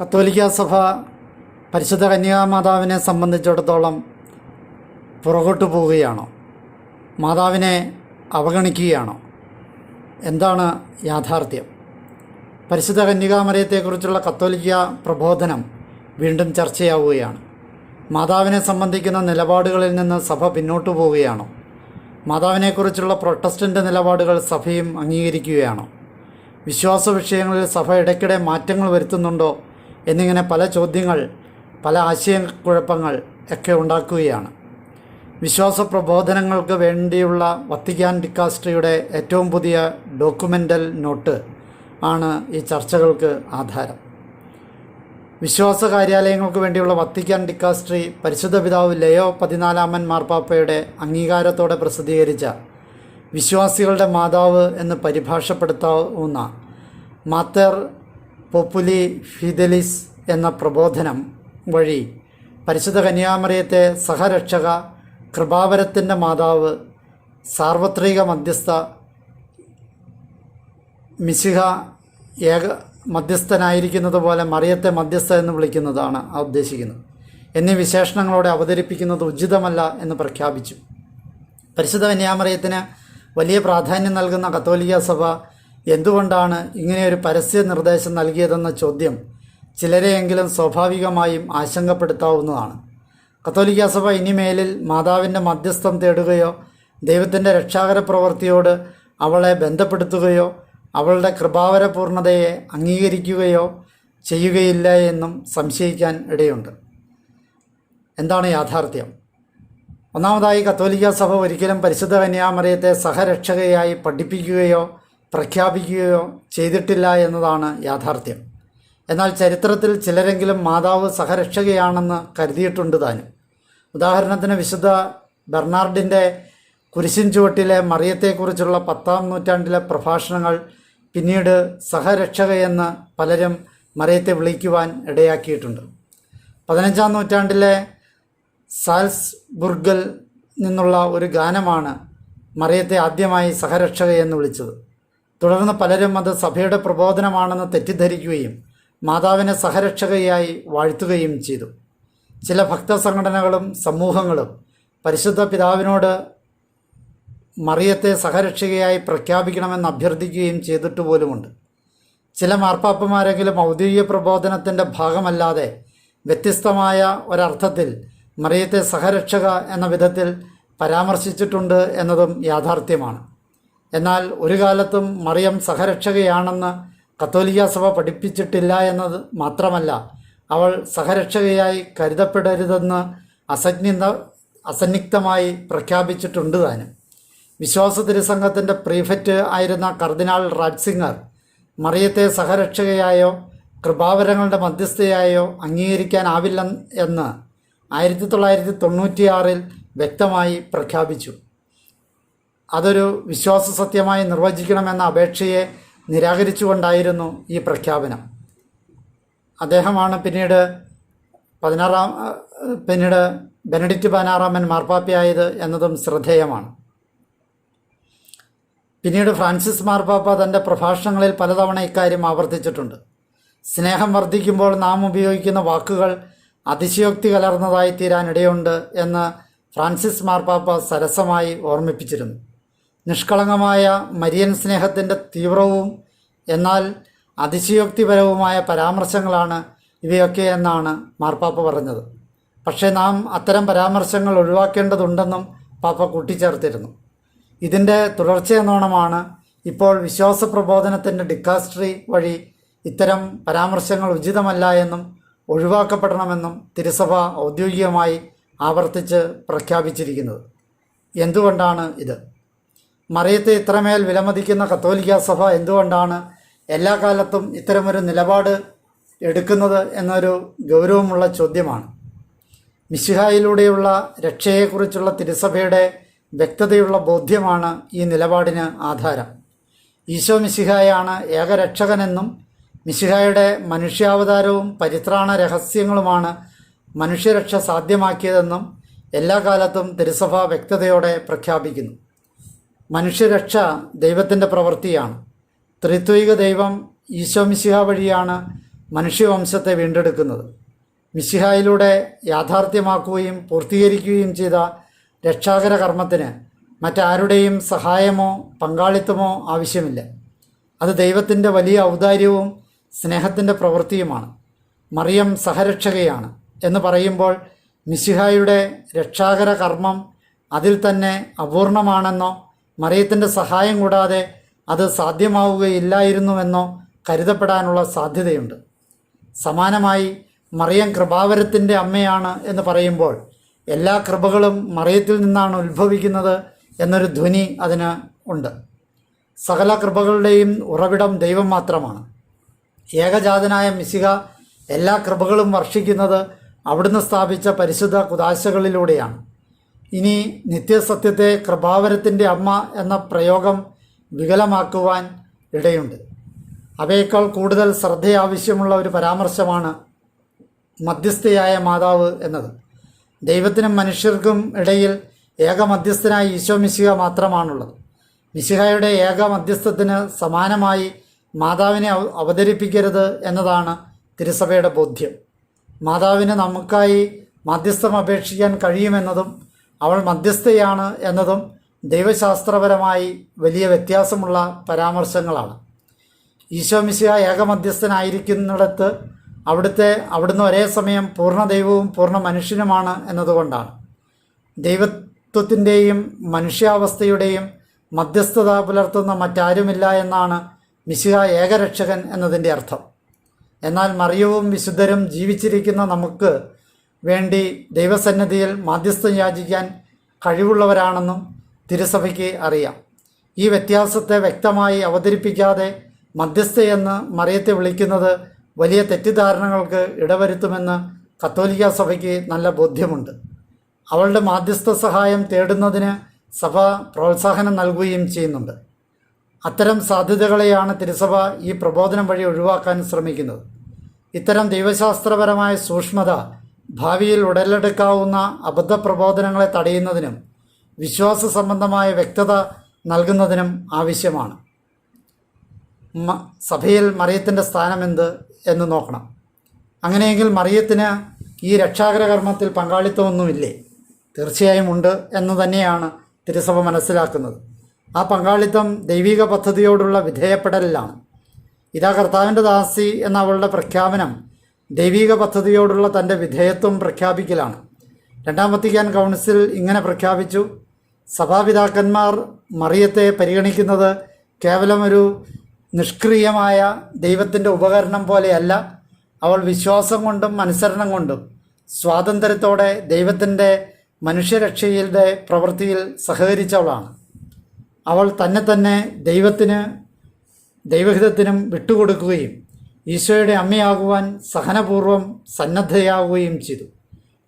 കത്തോലിക്ക സഭ പരിശുദ്ധ കന്യാമാതാവിനെ സംബന്ധിച്ചിടത്തോളം പുറകോട്ട് പോവുകയാണോ? മാതാവിനെ അവഗണിക്കുകയാണോ? എന്താണ് യാഥാർത്ഥ്യം? പരിശുദ്ധ കന്യകാമരയത്തെക്കുറിച്ചുള്ള കത്തോലിക്ക പ്രബോധനം വീണ്ടും ചർച്ചയാവുകയാണ്. മാതാവിനെ സംബന്ധിക്കുന്ന നിലപാടുകളിൽ നിന്ന് സഭ പിന്നോട്ട് പോവുകയാണോ? മാതാവിനെക്കുറിച്ചുള്ള പ്രൊട്ടസ്റ്റന്റ് നിലപാടുകൾ സഭയും അംഗീകരിക്കുകയാണോ? വിശ്വാസ വിഷയങ്ങളിൽ സഭ ഇടയ്ക്കിടെ മാറ്റങ്ങൾ വരുത്തുന്നുണ്ടോ? എന്നിങ്ങനെ പല ചോദ്യങ്ങൾ പല ആശയക്കുഴപ്പങ്ങൾ ഒക്കെ ഉണ്ടാക്കുകയാണ്. വിശ്വാസ പ്രബോധനങ്ങൾക്ക് വേണ്ടിയുള്ള വത്തിക്കാൻ ഡിക്കാസ്ട്രിയുടെ ഏറ്റവും പുതിയ ഡോക്യുമെന്റൽ നോട്ട് ആണ് ഈ ചർച്ചകൾക്ക് ആധാരം. വിശ്വാസ കാര്യാലയങ്ങൾക്ക് വേണ്ടിയുള്ള വത്തിക്കാൻ ഡിക്കാസ്ട്രി പരിശുദ്ധ പിതാവ് ലയോ പതിനാലാമൻ മാർപ്പാപ്പയുടെ അംഗീകാരത്തോടെ പ്രസിദ്ധീകരിച്ച വിശ്വാസികളുടെ മാതാവ് എന്ന് പരിഭാഷപ്പെടുത്താവുന്ന മാത്തർ പോപ്പുലി ഫിദലിസ് എന്ന പ്രബോധനം വഴി പരിശുദ്ധ കന്യാമറിയത്തെ സഹരക്ഷക കൃപാവരത്തിന്റെ മാതാവ് സാർവത്രിക മധ്യസ്ഥ മിശിഹ ഏക മധ്യസ്ഥനായിരിക്കുന്നത് പോലെ മറിയത്തെ മധ്യസ്ഥ എന്ന് വിളിക്കുന്നതാണ് ആ ഉദ്ദേശിക്കുന്നത്. എന്നീ വിശേഷണങ്ങളോടെ അവതരിപ്പിക്കുന്നത് ഉചിതമല്ല എന്ന് പ്രഖ്യാപിച്ചു. പരിശുദ്ധ കന്യാമറിയത്തിന് വലിയ പ്രാധാന്യം നൽകുന്ന കത്തോലിക്ക സഭ എന്തുകൊണ്ടാണ് ഇങ്ങനെയൊരു പരസ്യ നിർദ്ദേശം നൽകിയതെന്ന ചോദ്യം ചിലരെയെങ്കിലും സ്വാഭാവികമായും ആശങ്കപ്പെടുത്താവുന്നതാണ്. കത്തോലിക്ക സഭ ഇനിമേലിൽ മാതാവിന്റെ മധ്യസ്ഥം തേടുകയോ ദൈവത്തിന്റെ രക്ഷാകര പ്രവൃത്തിയോട് അവളെ ബന്ധപ്പെടുത്തുകയോ അവളുടെ കൃപാവര പൂർണതയെ അംഗീകരിക്കുകയോ ചെയ്യുകയില്ല എന്നും സംശയിക്കാൻ ഇടയുണ്ട്. എന്താണ് യാഥാർത്ഥ്യം? ഒന്നാമതായി കത്തോലിക്ക സഭ ഒരിക്കലും പരിശുദ്ധ കന്യാമറിയത്തെ സഹരക്ഷകയായി പഠിപ്പിക്കുകയോ പ്രഖ്യാപിക്കുകയോ ചെയ്തിട്ടില്ല എന്നതാണ് യാഥാർത്ഥ്യം. എന്നാൽ ചരിത്രത്തിൽ ചിലരെങ്കിലും മാതാവ് സഹരക്ഷകയാണെന്ന് കരുതിയിട്ടുണ്ട് താനും. ഉദാഹരണത്തിന് വിശുദ്ധ ബെർണാർഡിന്റെ കുരിശിൻ ചുവട്ടിലെ മറിയത്തെക്കുറിച്ചുള്ള പത്താം നൂറ്റാണ്ടിലെ പ്രഭാഷണങ്ങൾ പിന്നീട് സഹരക്ഷകയെന്ന് പലരും മറിയത്തെ വിളിക്കുവാൻ ഇടയാക്കിയിട്ടുണ്ട്. പതിനഞ്ചാം നൂറ്റാണ്ടിലെ സാൽസ്ബുർഗിൽ നിന്നുള്ള ഒരു ഗാനമാണ് മറിയത്തെ ആദ്യമായി സഹരക്ഷകയെന്ന് വിളിച്ചത്. തുടർന്ന് പലരും അത് സഭയുടെ പ്രബോധനമാണെന്ന് തെറ്റിദ്ധരിക്കുകയും മാതാവിനെ സഹരക്ഷകയായി വാഴ്ത്തുകയും ചെയ്തു. ചില ഭക്ത സംഘടനകളും സമൂഹങ്ങളും പരിശുദ്ധ പിതാവിനോട് മറിയത്തെ സഹരക്ഷകയായി പ്രഖ്യാപിക്കണമെന്ന് അഭ്യർത്ഥിക്കുകയും ചെയ്തിട്ട് പോലുമുണ്ട്. ചില മാർപ്പാപ്പമാരെങ്കിലും ഔദ്യോഗിക പ്രബോധനത്തിന്റെ ഭാഗമല്ലാതെ വ്യത്യസ്തമായ ഒരർത്ഥത്തിൽ മറിയത്തെ സഹരക്ഷക എന്ന വിധത്തിൽ പരാമർശിച്ചിട്ടുണ്ട് എന്നതും യാഥാർത്ഥ്യമാണ്. എന്നാൽ ഒരു കാലത്തും മറിയം സഹരക്ഷകയാണെന്ന് കത്തോലിക്ക സഭ പഠിപ്പിച്ചിട്ടില്ല എന്നത് മാത്രമല്ല അവൾ സഹരക്ഷകയായി കരുതപ്പെടരുതെന്ന് അസജ്ഞിത അസന്നിഗ്ധമായി പ്രഖ്യാപിച്ചിട്ടുണ്ട് താനും. വിശ്വാസ തിരുസംഘത്തിന്റെ പ്രീഫെറ്റ് ആയിരുന്ന കർദിനാൾ റാഡ്സിംഗർ മറിയത്തെ സഹരക്ഷകയായോ കൃപാവരങ്ങളുടെ മധ്യസ്ഥയായോ അംഗീകരിക്കാനാവില്ല എന്ന് ആയിരത്തി തൊള്ളായിരത്തി തൊണ്ണൂറ്റിയാറിൽ വ്യക്തമായി പ്രഖ്യാപിച്ചു. അതൊരു വിശ്വാസ സത്യമായി നിർവചിക്കണമെന്ന അപേക്ഷയെ നിരാകരിച്ചുകൊണ്ടായിരുന്നു ഈ പ്രഖ്യാപനം. അദ്ദേഹമാണ് പിന്നീട് പതിനാറാം പിന്നീട് ബെനഡിക്റ്റ് പതിനാറാമൻ മാർപ്പാപ്പയായത് എന്നതും ശ്രദ്ധേയമാണ്. പിന്നീട് ഫ്രാൻസിസ് മാർപ്പാപ്പ തന്റെ പ്രഭാഷണങ്ങളിൽ പലതവണ ഇക്കാര്യം ആവർത്തിച്ചിട്ടുണ്ട്. സ്നേഹം വർദ്ധിക്കുമ്പോൾ നാം ഉപയോഗിക്കുന്ന വാക്കുകൾ അതിശയോക്തി കലർന്നതായി തീരാനിടയുണ്ട് എന്ന് ഫ്രാൻസിസ് മാർപ്പാപ്പ സരസമായി ഓർമ്മിപ്പിച്ചിരുന്നു. നിഷ്കളങ്കമായ മരിയൻ സ്നേഹത്തിന്റെ തീവ്രവും എന്നാൽ അതിശയോക്തിപരവുമായ പരാമർശങ്ങളാണ് ഇവയൊക്കെ എന്നാണ് മാർപ്പാപ്പ പറഞ്ഞത്. പക്ഷേ നാം അത്തരം പരാമർശങ്ങൾ ഒഴിവാക്കേണ്ടതുണ്ടെന്നും പാപ്പ കൂട്ടിച്ചേർത്തിരുന്നു. ഇതിന്റെ തുടർച്ചയെന്നോണമാണ് ഇപ്പോൾ വിശ്വാസ പ്രബോധനത്തിന്റെ ഡിക്കാസ്ട്രി വഴി ഇത്തരം പരാമർശങ്ങൾ ഉചിതമല്ല എന്നും ഒഴിവാക്കപ്പെടണമെന്നും തിരുസഭ ഔദ്യോഗികമായി ആവർത്തിച്ച് പ്രഖ്യാപിച്ചിരിക്കുന്നത്. എന്തുകൊണ്ടാണ് ഇത്? മറിയത്തെ ഇത്രമേൽ വിലമതിക്കുന്ന കത്തോലിക്ക സഭ എന്തുകൊണ്ടാണ് എല്ലാ കാലത്തും ഇത്തരമൊരു നിലപാട് എടുക്കുന്നത് എന്നൊരു ഗൗരവമുള്ള ചോദ്യമാണ്. മിശിഹായിലൂടെയുള്ള രക്ഷയെക്കുറിച്ചുള്ള തിരുസഭയുടെ വ്യക്തതയുള്ള ബോധ്യമാണ് ഈ നിലപാടിന് ആധാരം. ഈശോ മിശിഹായാണ് ഏകരക്ഷകനെന്നും മിശിഹായുടെ മനുഷ്യാവതാരവും പരിത്രാണ രഹസ്യങ്ങളുമാണ് മനുഷ്യരക്ഷ സാധ്യമാക്കിയതെന്നും എല്ലാ കാലത്തും തിരുസഭ വ്യക്തതയോടെ പ്രഖ്യാപിക്കുന്നു. മനുഷ്യരക്ഷ ദൈവത്തിന്റെ പ്രവൃത്തിയാണ്. ത്രിത്വിക ദൈവം ഈശോ മിശിഹ വഴിയാണ് മനുഷ്യവംശത്തെ വീണ്ടെടുക്കുന്നത്. മിശിഹായിലൂടെ യാഥാർത്ഥ്യമാക്കുകയും പൂർത്തീകരിക്കുകയും ചെയ്ത രക്ഷാകര കർമ്മത്തിന് മറ്റാരുടെയും സഹായമോ പങ്കാളിത്തമോ ആവശ്യമില്ല. അത് ദൈവത്തിന്റെ വലിയ ഔദാര്യവും സ്നേഹത്തിന്റെ പ്രവൃത്തിയുമാണ്. മറിയം സഹരക്ഷകയാണ് എന്ന് പറയുമ്പോൾ മിശിഹായുടെ രക്ഷാകര കർമ്മം അതിൽ തന്നെ അപൂർണമാണെന്നോ മറിയത്തിന്റെ സഹായം കൂടാതെ അത് സാധ്യമാവുകയില്ലായിരുന്നുവെന്നോ കരുതപ്പെടാനുള്ള സാധ്യതയുണ്ട്. സമാനമായി മറിയം കൃപാവരത്തിന്റെ അമ്മയാണ് എന്ന് പറയുമ്പോൾ എല്ലാ കൃപകളും മറിയത്തിൽ നിന്നാണ് ഉത്ഭവിക്കുന്നത് എന്നൊരു ധ്വനി അതിന് ഉണ്ട്. സകല കൃപകളുടെയും ഉറവിടം ദൈവം മാത്രമാണ്. ഏകജാതനായ മിശിക എല്ലാ കൃപകളും വർഷിക്കുന്നത് അവിടുന്ന് സ്ഥാപിച്ച പരിശുദ്ധ കുതാശകളിലൂടെയാണ് ഇനി നിത്യസത്യത്തെ കൃപാവരത്തിന്റെ അമ്മ എന്ന പ്രയോഗം വികലമാക്കുവാൻ ഇടയുണ്ട്. അവയേക്കാൾ കൂടുതൽ ശ്രദ്ധ ആവശ്യമുള്ള ഒരു പരാമർശമാണ് മധ്യസ്ഥയായ മാതാവ് എന്നത്. ദൈവത്തിനും മനുഷ്യർക്കും ഇടയിൽ ഏക മധ്യസ്ഥനായ ഈശോ മിശിഹ മാത്രമാണുള്ളത്. മിശിഹയുടെ ഏക മധ്യസ്ഥത്തിന് സമാനമായി മാതാവിനെ അവ- അവതരിപ്പിക്കരുത് എന്നതാണ് തിരുസഭയുടെ ബോധ്യം. മാതാവിന് നമുക്കായി മധ്യസ്ഥം അപേക്ഷിക്കാൻ കഴിയുമെന്നതും അവൾ മധ്യസ്ഥയാണ് എന്നതും ദൈവശാസ്ത്രപരമായി വലിയ വ്യത്യാസമുള്ള പരാമർശങ്ങളാണ്. ഈശോ മിശിഹ ഏകമധ്യസ്ഥനായിരിക്കുന്നിടത്ത് അവിടുത്തെ അവിടുന്ന് ഒരേ സമയം പൂർണ ദൈവവും പൂർണ മനുഷ്യനുമാണ് എന്നതുകൊണ്ടാണ്. ദൈവത്വത്തിന്റെയും മനുഷ്യാവസ്ഥയുടെയും മധ്യസ്ഥത പുലർത്തുന്ന മറ്റാരുമില്ല എന്നാണ് മിശിഹ ഏകരക്ഷകൻ എന്നതിന്റെ അർത്ഥം. എന്നാൽ മറിയവും വിശുദ്ധരും ജീവിച്ചിരിക്കുന്ന നമുക്ക് വേണ്ടി ദൈവസന്നിധിയിൽ മാധ്യസ്ഥം യാചിക്കാൻ കഴിവുള്ളവരാണെന്നും തിരുസഭയ്ക്ക് അറിയാം. ഈ വ്യത്യാസത്തെ വ്യക്തമായി അവതരിപ്പിക്കാതെ മധ്യസ്ഥയെന്ന് മറിയത്തെ വിളിക്കുന്നത് വലിയ തെറ്റിദ്ധാരണകൾക്ക് ഇടവരുത്തുമെന്ന് കത്തോലിക്ക സഭയ്ക്ക് നല്ല ബോധ്യമുണ്ട്. അവളുടെ മാധ്യസ്ഥ സഹായം തേടുന്നതിന് സഭ പ്രോത്സാഹനം നൽകുകയും ചെയ്യുന്നുണ്ട്. അത്തരം സാധ്യതകളെയാണ് തിരുസഭ ഈ പ്രബോധനം വഴി ഒഴിവാക്കാൻ ശ്രമിക്കുന്നത്. ഇത്തരം ദൈവശാസ്ത്രപരമായ സൂക്ഷ്മത ഭാവിയിൽ ഉടലെടുക്കാവുന്ന അബദ്ധ പ്രബോധനങ്ങളെ തടയുന്നതിനും വിശ്വാസ സംബന്ധമായ വ്യക്തത നൽകുന്നതിനും ആവശ്യമാണ്. സഭയിൽ മറിയത്തിന്റെ സ്ഥാനമെന്ത് എന്ന് നോക്കണം. അങ്ങനെയെങ്കിൽ മറിയത്തിന് ഈ രക്ഷാകര കർമ്മത്തിൽ പങ്കാളിത്തമൊന്നുമില്ലേ? തീർച്ചയായും ഉണ്ട് എന്ന് തന്നെയാണ് തിരുസഭ മനസ്സിലാക്കുന്നത്. ആ പങ്കാളിത്തം ദൈവിക പദ്ധതിയോടുള്ള വിധേയപ്പെടലിലാണ്. ഇതാ കർത്താവിന്റെ ദാസി എന്ന അവളുടെ പ്രഖ്യാപനം ദൈവിക പദ്ധതിയോടുള്ള തന്റെ വിധേയത്വം പ്രഖ്യാപിക്കലാണ്. രണ്ടാം വത്തിക്കാൻ കൗൺസിൽ ഇങ്ങനെ പ്രഖ്യാപിച്ചു. സഭാപിതാക്കന്മാർ മറിയത്തെ പരിഗണിക്കുന്നത് കേവലം ഒരു നിഷ്ക്രിയമായ ദൈവത്തിന്റെ ഉപകരണം പോലെയല്ല. അവൾ വിശ്വാസം കൊണ്ടും അനുസരണം കൊണ്ടും സ്വാതന്ത്ര്യത്തോടെ ദൈവത്തിന്റെ മനുഷ്യരക്ഷയുടെ പ്രവൃത്തിയിൽ സഹകരിച്ചവളാണ്. അവൾ തന്നെ തന്നെ ദൈവത്തിന് ദൈവഹിതത്തിനും വിട്ടുകൊടുക്കുകയും ഈശോയുടെ അമ്മയാകുവാൻ സഹനപൂർവം സന്നദ്ധയാവുകയും ചെയ്തു.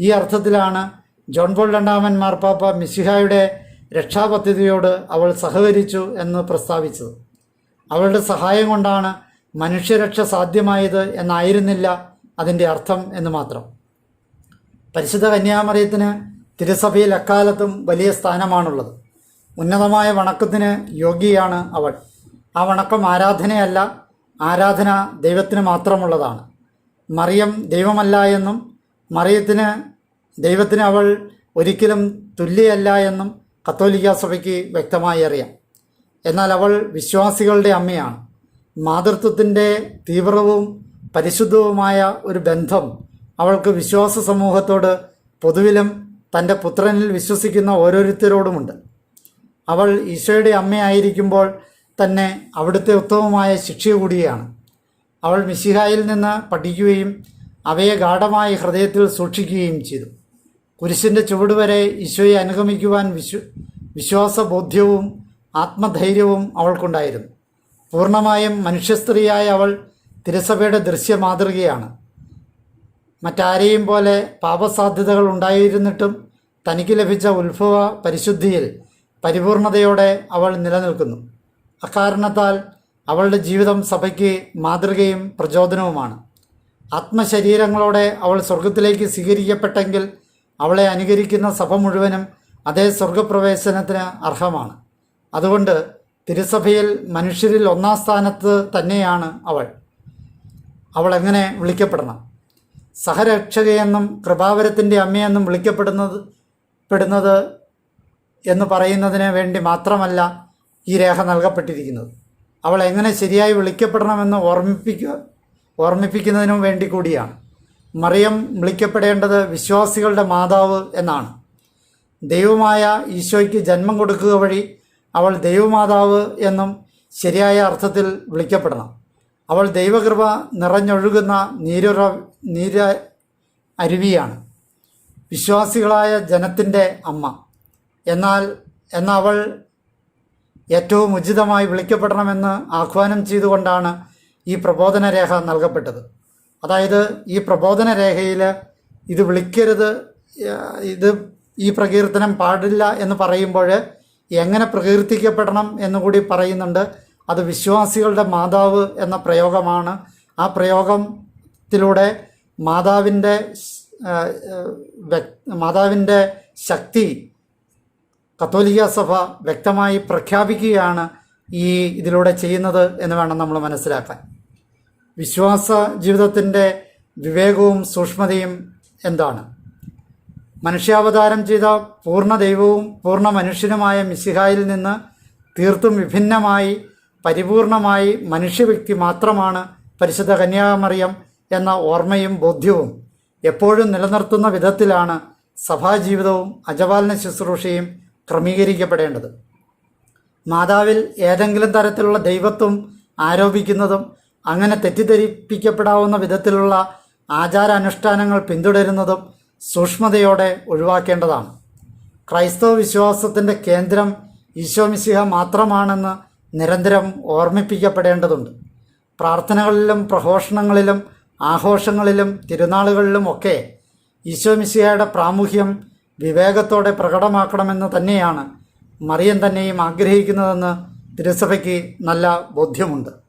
ഈ അർത്ഥത്തിലാണ് ജോൺ പോൾ രണ്ടാമൻ മാർപ്പാപ്പ മിശിഹായുടെ രക്ഷാപദ്ധതിയോട് അവൾ സഹകരിച്ചു എന്ന് പ്രസ്താവിച്ചത്. അവളുടെ സഹായം കൊണ്ടാണ് മനുഷ്യരക്ഷ സാധ്യമായത് എന്നായിരുന്നില്ല അതിന്റെ അർത്ഥം എന്ന് മാത്രം. പരിശുദ്ധ കന്യാമറിയത്തിന് തിരുസഭയിൽ അക്കാലത്തും വലിയ സ്ഥാനമാണുള്ളത്. ഉന്നതമായ വണക്കത്തിന് യോഗ്യയാണ് അവൾ. ആ വണക്കം ആരാധനയല്ല ആരാധന ദൈവത്തിന് മാത്രമുള്ളതാണ്. മറിയം ദൈവമല്ല എന്നും മറിയത്തിന് ദൈവത്തിന് അവൾ ഒരിക്കലും തുല്യയല്ല എന്നും കത്തോലിക്ക സഭയ്ക്ക് വ്യക്തമായി അറിയാം. എന്നാൽ അവൾ വിശ്വാസികളുടെ അമ്മയാണ്. മാതൃത്വത്തിന്റെ തീവ്രവും പരിശുദ്ധവുമായ ഒരു ബന്ധം അവൾക്ക് വിശ്വാസ സമൂഹത്തോട് പൊതുവിലും തന്റെ പുത്രനിൽ വിശ്വസിക്കുന്ന ഓരോരുത്തരോടുമുണ്ട്. അവൾ ഈശോയുടെ അമ്മയായിരിക്കുമ്പോൾ തന്നെ അവിടുത്തെ ഉത്തമമായ ശിക്ഷ കൂടിയാണ്. അവൾ മിശിഹായിൽ നിന്ന് പഠിക്കുകയും അവയെ ഗാഠമായി ഹൃദയത്തിൽ സൂക്ഷിക്കുകയും ചെയ്തു. കുരിശിന്റെ ചുവടുവരെ ഈശോയെ അനുഗമിക്കുവാൻ വിശ്വ വിശ്വാസബോധ്യവും ആത്മധൈര്യവും അവൾക്കുണ്ടായിരുന്നു. പൂർണമായും മനുഷ്യസ്ത്രീയായ അവൾ തിരുസഭയുടെ ദൃശ്യ മാതൃകയാണ് മറ്റാരെയും പോലെ പാപസാധ്യതകൾ ഉണ്ടായിരുന്നിട്ടും തനിക്ക് ലഭിച്ച ഉത്ഭവ പരിശുദ്ധിയിൽ പരിപൂർണതയോടെ അവൾ നിലനിൽക്കുന്നു. അക്കാരണത്താൽ അവളുടെ ജീവിതം സഭയ്ക്ക് മാതൃകയും പ്രചോദനവുമാണ്. ആത്മശരീരങ്ങളോടെ അവൾ സ്വർഗത്തിലേക്ക് സ്വീകരിക്കപ്പെട്ടെങ്കിൽ അവളെ അനുകരിക്കുന്ന സഭ മുഴുവനും അതേ സ്വർഗപ്രവേശനത്തിന് അർഹമാണ്. അതുകൊണ്ട് തിരുസഭയിൽ മനുഷ്യരിൽ ഒന്നാം സ്ഥാനത്ത് തന്നെയാണ് അവൾ. അവൾ എങ്ങനെ വിളിക്കപ്പെടണം? സഹരക്ഷകയെന്നും കൃപാവരത്തിന്റെ അമ്മയെന്നും വിളിക്കപ്പെടുന്നത് പെടുന്നത് എന്ന് പറയുന്നതിന് വേണ്ടി മാത്രമല്ല ഈ രേഖ നൽകപ്പെട്ടിരിക്കുന്നത്. അവൾ എങ്ങനെ ശരിയായി വിളിക്കപ്പെടണമെന്ന് ഓർമ്മിപ്പിക്കുക ഓർമ്മിപ്പിക്കുന്നതിനും വേണ്ടി കൂടിയാണ്. മറിയം വിളിക്കപ്പെടേണ്ടത് വിശ്വാസികളുടെ മാതാവ് എന്നാണ്. ദൈവമായ ഈശോയ്ക്ക് ജന്മം കൊടുക്കുക വഴി അവൾ ദൈവമാതാവ് എന്നും ശരിയായ അർത്ഥത്തിൽ വിളിക്കപ്പെടണം. അവൾ ദൈവകൃപ നിറഞ്ഞൊഴുകുന്ന നീരുറ നീര അരുവിയാണ്. വിശ്വാസികളായ ജനത്തിന്റെ അമ്മ. എന്നാൽ എന്നവൾ ഏറ്റവും ഉചിതമായി വിളിക്കപ്പെടണമെന്ന് ആഹ്വാനം ചെയ്തുകൊണ്ടാണ് ഈ പ്രബോധന രേഖ നൽകപ്പെട്ടത്. അതായത് ഈ പ്രബോധന രേഖയിൽ ഇത് വിളിക്കരുത് ഇത് ഈ പ്രകീർത്തനം പാടില്ല എന്ന് പറയുമ്പോൾ എങ്ങനെ പ്രകീർത്തിക്കപ്പെടണം എന്നുകൂടി പറയുന്നുണ്ട്. അത് വിശ്വാസികളുടെ മാതാവ് എന്ന പ്രയോഗമാണ്. ആ പ്രയോഗത്തിലൂടെ മാതാവിന്റെ മാതാവിന്റെ ശക്തി കത്തോലിക്ക സഭ വ്യക്തമായി പ്രഖ്യാപിക്കുകയാണ് ഈ ഇതിലൂടെ ചെയ്യുന്നത് എന്ന് വേണം നമ്മൾ മനസ്സിലാക്കാൻ. വിശ്വാസ ജീവിതത്തിന്റെ വിവേകവും സൂക്ഷ്മതയും എന്താണ്? മനുഷ്യാവതാരം ചെയ്ത പൂർണ ദൈവവും പൂർണ മനുഷ്യനുമായ മിശിഹായിൽ നിന്ന് തീർത്തും വിഭിന്നമായി പരിപൂർണമായി മനുഷ്യവ്യക്തി മാത്രമാണ് പരിശുദ്ധ കന്യാകുമറിയം എന്ന ഓർമ്മയും ബോധ്യവും എപ്പോഴും നിലനിർത്തുന്ന വിധത്തിലാണ് സഭാജീവിതവും അജപാലന ശുശ്രൂഷയും ക്രമീകരിക്കപ്പെടേണ്ടത്. മാതാവിൽ ഏതെങ്കിലും തരത്തിലുള്ള ദൈവത്വം ആരോപിക്കുന്നതും അങ്ങനെ തെറ്റിദ്ധരിപ്പിക്കപ്പെടാവുന്ന വിധത്തിലുള്ള ആചാരാനുഷ്ഠാനങ്ങൾ പിന്തുടരുന്നതും സൂക്ഷ്മതയോടെ ഒഴിവാക്കേണ്ടതാണ്. ക്രൈസ്തവ വിശ്വാസത്തിന്റെ കേന്ദ്രം ഈശോമിശിഹ മാത്രമാണെന്ന് നിരന്തരം ഓർമ്മിപ്പിക്കപ്പെടേണ്ടതുണ്ട്. പ്രാർത്ഥനകളിലും പ്രഘോഷണങ്ങളിലും ആഘോഷങ്ങളിലും തിരുനാളുകളിലും ഒക്കെ ഈശോമിശിഹയുടെ പ്രാമുഖ്യം വിവേകത്തോടെ പ്രകടമാക്കണമെന്ന് തന്നെയാണ് മറിയം തന്നെയും ആഗ്രഹിക്കുന്നതെന്ന് തിരുസഭയ്ക്ക് നല്ല ബോധ്യമുണ്ട്.